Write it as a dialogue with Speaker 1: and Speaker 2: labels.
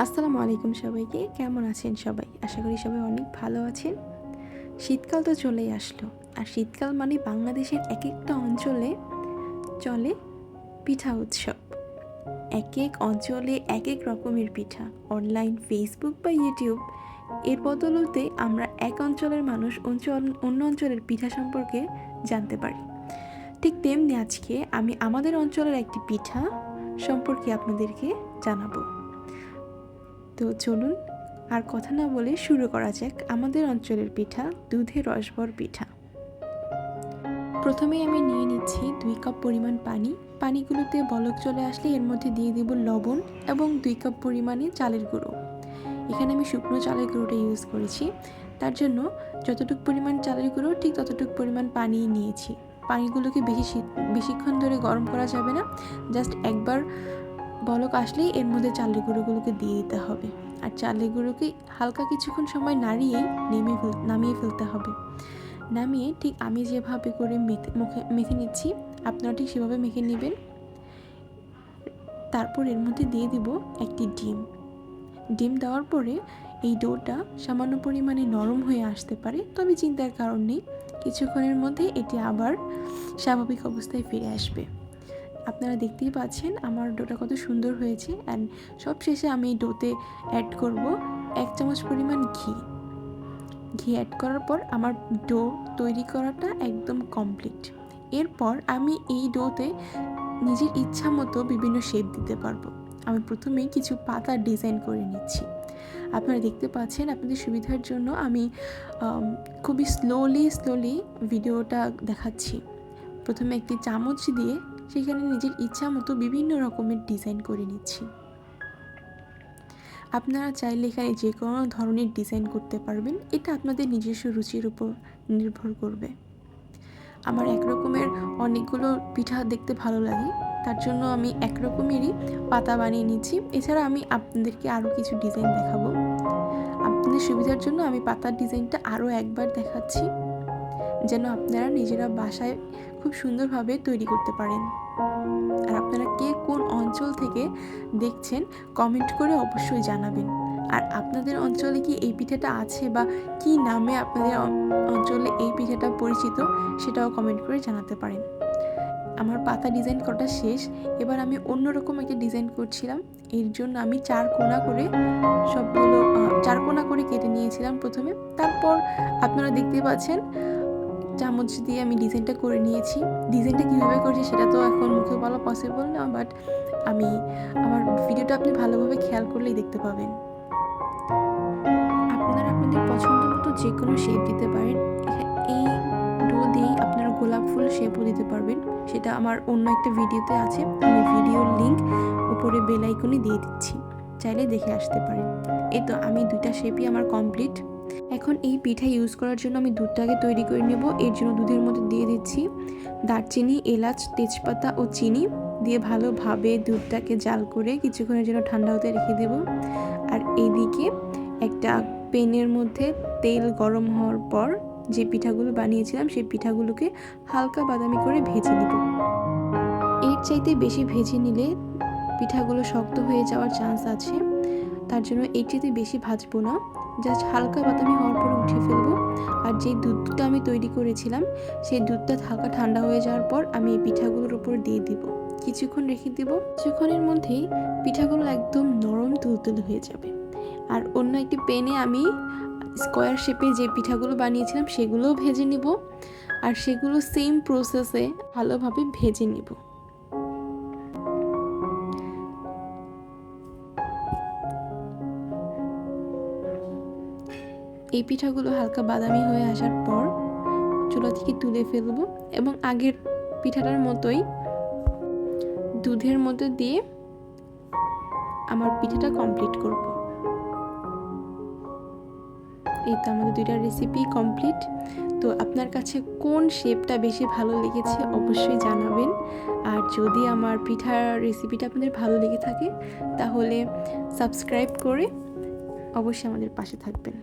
Speaker 1: আসসালামু আলাইকুম সবাইকে। কেমন আছেন সবাই? আশা করি সবাই অনেক ভালো আছেন। শীতকাল তো চলেই আসলো। আর শীতকাল মানে বাংলাদেশের এক একটা অঞ্চলে চলে পিঠা উৎসব। এক এক অঞ্চলে এক এক রকমের পিঠা। অনলাইন, ফেসবুক বা ইউটিউব। এর বদলতে আমরা এক অঞ্চলের মানুষ অঞ্চল অন্য অঞ্চলের পিঠা সম্পর্কে জানতে পারি। ঠিক তেমনি আজকে আমি আমাদের অঞ্চলের একটি পিঠা সম্পর্কে আপনাদেরকে জানাব। তো চলুন আর কথা না বলে শুরু করা যাক আমাদের অঞ্চলের পিঠা দুধের রসভর পিঠা। প্রথমে আমি নিয়ে নিচ্ছি দুই কাপ পরিমাণ পানি। পানিগুলোতে বলক চলে আসলে এর মধ্যে দিয়ে দেব লবণ এবং দুই কাপ পরিমাণে চালের গুঁড়ো। এখানে আমি শুকনো চালের গুঁড়োটা ইউজ করেছি। তার জন্য যতটুকু পরিমাণ চালের গুঁড়ো, ঠিক ততটুকু পরিমাণ পানি নিয়েছি। পানিগুলোকে বেশি বেশিক্ষণ ধরে গরম করা যাবে না। জাস্ট একবার বলক আসলেই এর মধ্যে চালের গুঁড়োগুলোকে দিয়ে দিতে হবে। আর চালের গুঁড়োকে হালকা কিছুক্ষণ সময় নাড়িয়ে নেমে ফেল, নামিয়ে ফেলতে হবে। নামিয়ে ঠিক আমি যেভাবে করে মেথে, মুখে, মেখে নিচ্ছি, আপনারা ঠিক সেভাবে মেখে নেবেন। তারপর এর মধ্যে দিয়ে দিব একটি ডিম। ডিম দেওয়ার পরে এই ডোটা সামান্য পরিমাণে নরম হয়ে আসতে পারে, তবে চিন্তার কারণ নেই। কিছুক্ষণের মধ্যে এটি আবার স্বাভাবিক অবস্থায় ফিরে আসবে। আপনারা দেখতেই পাচ্ছেন আমার ডোটা কত সুন্দর হয়েছে অ্যান্ড সব শেষে আমি এই ডোতে অ্যাড করব এক চামচ পরিমাণ ঘি। ঘি অ্যাড করার পর আমার ডো তৈরি করাটা একদম কমপ্লিট এরপর আমি এই ডোতে নিজের ইচ্ছা মতো বিভিন্ন শেপ দিতে পারব। আমি প্রথমে কিছু পাতা ডিজাইন করে নিচ্ছি। আপনারা দেখতে পাচ্ছেন আপনাদের সুবিধার জন্য আমি খুবই স্লোলি স্লোলি ভিডিওটা দেখাচ্ছি। প্রথমে একটি চামচ দিয়ে সেখানে নিজের ইচ্ছা মতো বিভিন্ন রকমের ডিজাইন করে নিচ্ছি। আপনারা চাইলে এখানে যে কোনো ধরনের ডিজাইন করতে পারবেন, এটা আপনাদের নিজস্ব রুচির উপর নির্ভর করবে। আমার এক রকমের অনেকগুলো পিঠা দেখতে ভালো লাগে, তার জন্য আমি এক রকমেরই পাতা বানিয়ে নিচ্ছি। এছাড়া আমি আপনাদেরকে আরও কিছু ডিজাইন দেখাবো। আপনাদের সুবিধার জন্য আমি পাতার ডিজাইনটা আরও একবার দেখাচ্ছি, যেন আপনারা নিজেরা বাসায় খুব সুন্দরভাবে তৈরি করতে পারেন। আর আপনারা কে কোন অঞ্চল থেকে দেখছেন কমেন্ট করে অবশ্যই জানাবেন। আর আপনাদের অঞ্চলে কি এই পিঠাটা আছে বা কি নামে আপনাদের অঞ্চলে এই পিঠাটা পরিচিত সেটাও কমেন্ট করে জানাতে পারেন। আমার পাতা ডিজাইন করাটা শেষ। এবার আমি অন্যরকম একটা ডিজাইন করছিলাম। এর জন্য আমি চার কোনা করে সবগুলো চার কোনা করে কেটে নিয়েছিলাম প্রথমে। তারপর আপনারা দেখতে পাচ্ছেন চামচ দিয়ে আমি ডিজাইনটা করে নিয়েছি। ডিজাইনটা কীভাবে করছি সেটা তো এখন মুখে বলা পসিবল না বাট আমি আমার ভিডিওটা আপনি ভালোভাবে খেয়াল করলেই দেখতে পাবেন। আপনারা আপনাদের পছন্দ মতো যে কোনো শেপ দিতে পারেন। এই ডো দিয়েই আপনারা গোলাপ ফুল শেপও দিতে পারবেন। সেটা আমার অন্য একটা ভিডিওতে আছে। আমি ভিডিওর লিঙ্ক উপরে বেল আইকনে দিয়ে দিচ্ছি। চাইলে দেখে আসতে পারেন। এই তো আমি দুইটা শেপই আমার কমপ্লিট এখন এই পিঠা ইউজ করার জন্য আমি দুধটাকে তৈরি করে নেব। এর জন্য দুধের মধ্যে দিয়ে দিচ্ছি দারচিনি, এলাচ, তেজপাতা ও চিনি দিয়ে ভালোভাবে দুধটাকে জাল করে কিছুক্ষণের জন্য ঠান্ডা হতে রেখে দেব। আর এইদিকে একটা পেনের মধ্যে তেল গরম হওয়ার পর যে পিঠাগুলো বানিয়েছিলাম সেই পিঠাগুলোকে হালকা বাদামি করে ভেজে নিব। এর চাইতে বেশি ভেজে নিলে পিঠাগুলো শক্ত হয়ে যাওয়ার চান্স আছে। তার জন্য চাইতে বেশি ভাজবো না। জাস্ট হালকা বাদামি হওয়ার পর উঠে ফেলব। আর যে দুধটা আমি তৈরি করেছিলাম, সেই দুধটা হালকা ঠান্ডা হয়ে যাওয়ার পর আমি এই পিঠাগুলোর উপর দিয়ে দিব। কিছুক্ষণ রেখে দিব। কিছুক্ষণের মধ্যেই পিঠাগুলো একদম নরম তুলতুল হয়ে যাবে। আর অন্য একটি পেনে আমি স্কোয়ার শেপে যে পিঠাগুলো বানিয়েছিলাম, সেগুলোও ভেজে নিব। আর সেগুলো সেম প্রসেসে ভালোভাবে ভেজে নিব। এই পিঠাগুলো হালকা বাদামি হয়ে আসার পর চুলা থেকে তুলে ফেলব এবং আগের পিঠাটার মতোই দুধের মধ্যে দিয়ে আমার পিঠাটা কমপ্লিট করব। এই তো আমাদের দুইটা রেসিপি কমপ্লিট তো আপনার কাছে কোন শেপটা বেশি ভালো লেগেছে অবশ্যই জানাবেন। আর যদি আমার পিঠার রেসিপিটা আপনাদের ভালো লেগে থাকে, তাহলে সাবস্ক্রাইব করে অবশ্যই আমাদের পাশে থাকবেন।